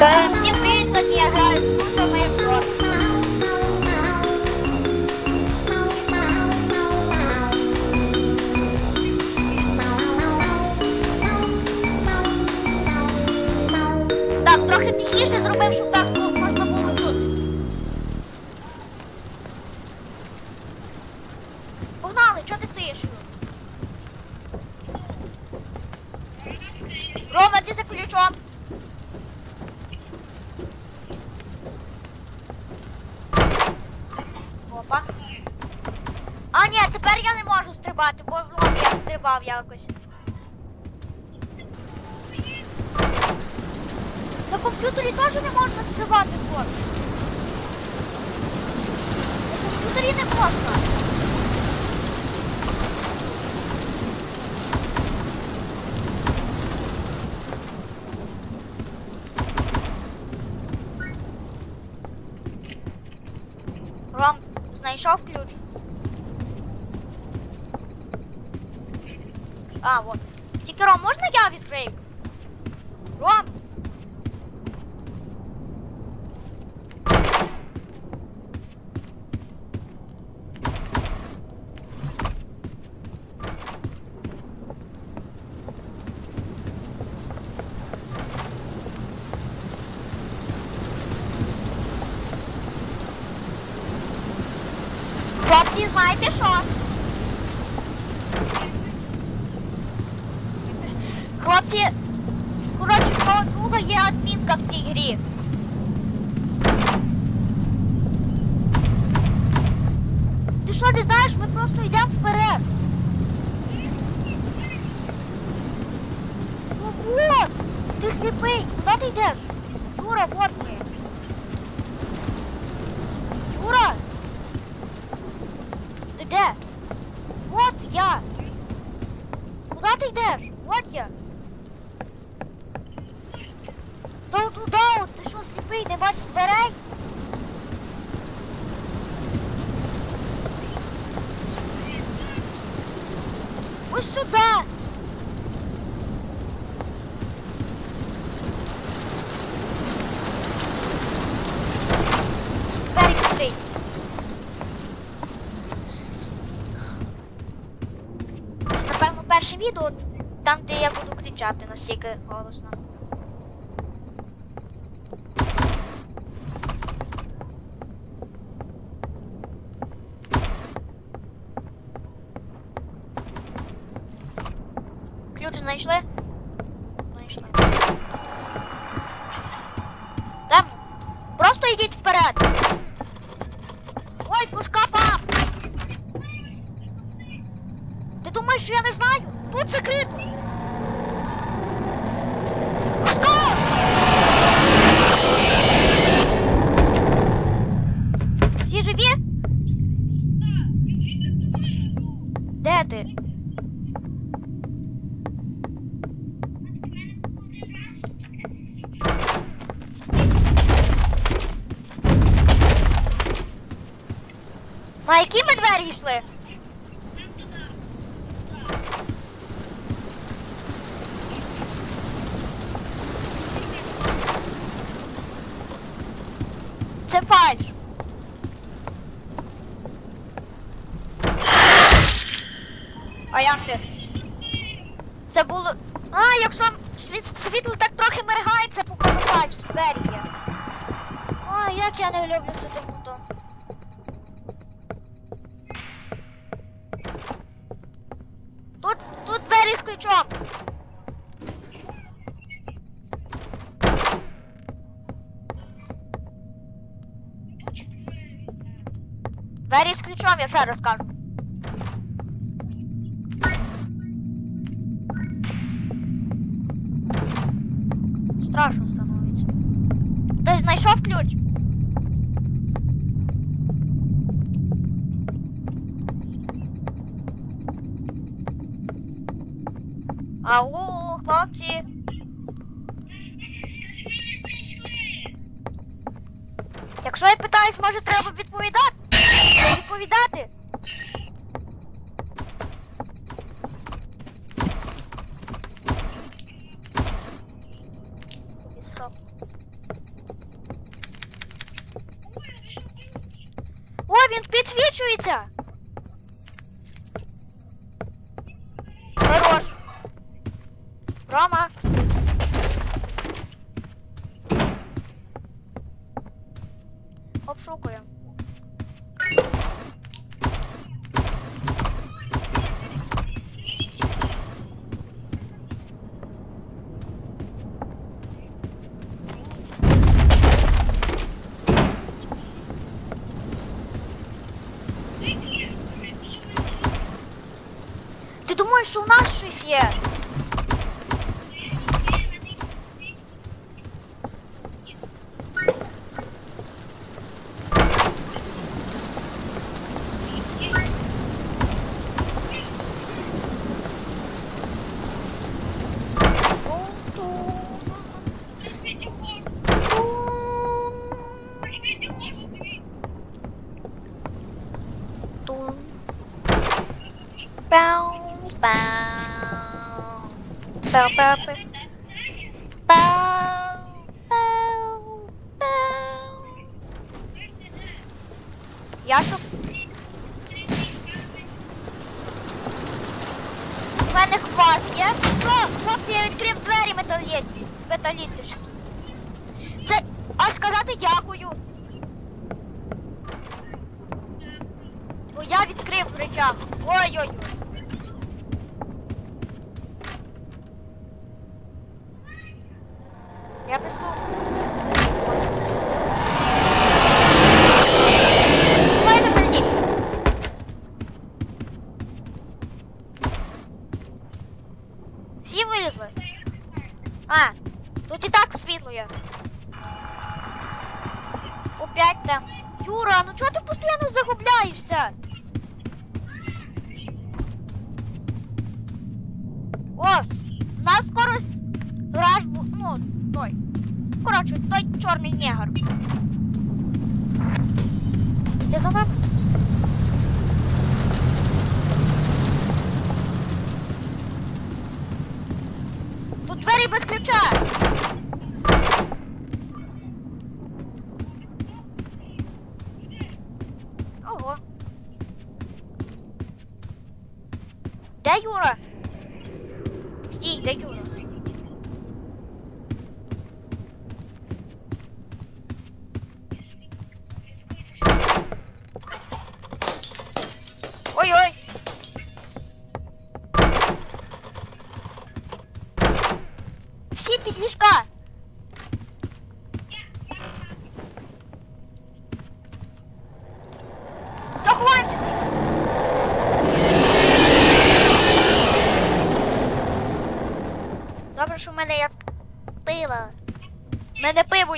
Е, Всім привіт, сьогодні я граю Круто про. Так, трохи тихіше зробив, щоб нас було- можна було чути. Погнали, чого ти стоїш? Рома, ти за ключом. Опа. А, ні, тепер я не можу стрибати, бо в лоб я стрибав якось. На комп'ютері теж не можна стрибати фото. На комп'ютері не можна. Ром, знайшов ключ? А, вот. Тільки Ром, можна я відкрию? Ром! Хлопці, знаєте що? Хлопці, коротше, в мого друга є адмінка в цій грі. Ти що не знаєш? Ми просто йдемо вперед. Ну вот, ти сліпий, куди ти йдеш? Юра, вот ми. Юра! Ти де? Вот я. Куда ти йдеш? Вот я. Та туди, от, ти що сліпий, не бачиш дверей? Ось сюди. Двері відкрий. Це, напевно, перше відео, там, де я буду кричати настільки голосно. Ключ знайшли? Знайшли. Там. Просто йдіть вперед. Ой, по шкафам! Ти думаєш, що я не знаю? Тут закрито. Що? Всі живі? Де ти? На які ми двері йшли? Це фальш. А як ти? Це було. А, якщо світло так трохи моргає, це походу фальш, двері є. А, як я не люблю сидимо то. Тут, тут двері з ключом. Двері з ключом, я ще раз кажу. Страшно становиться. Хтось знайшов ключ? Ау, хлопці. Якщо я питаюсь, може треба відповідати? Відповідати? О, він підсвічується! Рома. Обшукуємо. Ти думаєш, що у нас щось є? Пау, пау. Пау, пау, пау. Пау, пау. Я щоб... У мене квас є. Хлопці, я відкрив двері металіт... металітичні. Це... А сказати дякую. Бо я відкрив речах. Ой-ой-ой. Я прислу. Чекай за. Всі вилізли? А, тут і так світло є. Опять там. Юра, ну чого ти постійно загубляєшся? О, у нас скоро раш бу... ну, той. Коротше, той чорний негр. Ти за нами? Тут двері без ключа. take ridiculous. Мене пиво.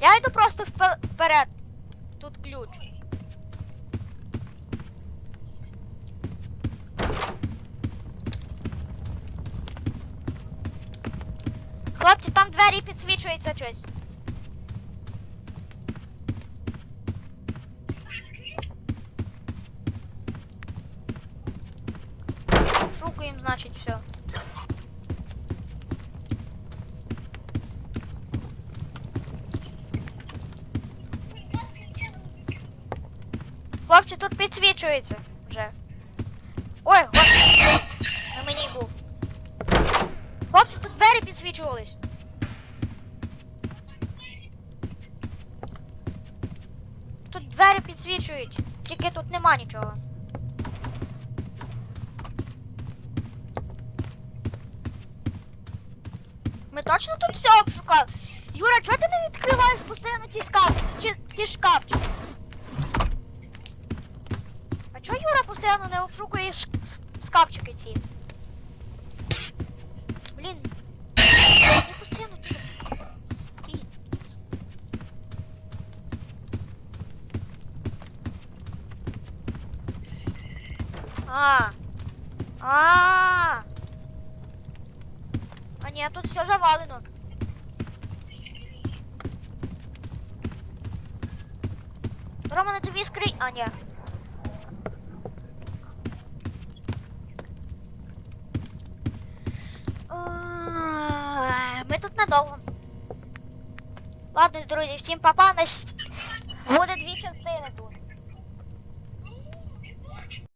Я йду просто впе- вперед. Тут ключ. Хлопці, там двері підсвічуються щось. Шукаємо, значить, все. Хлопці, тут підсвічується вже. Ой, хлопці, на мені був. Хлопці, тут двері підсвічувались. Тут двері підсвічують, тільки тут нема нічого. Ми точно тут все обшукали? Юра, чого ти не відкриваєш постійно ці скаф... чи ці шкафчики? А чого Юра постійно не обшукує ш... скафчики ці? Блін. Я постійно тут. А. А. Ні, тут все завалено. Рома, на тобі скринь. А, ні. Ми тут надовго. Ладно, друзі, всім папа, нас буде дві частини тут.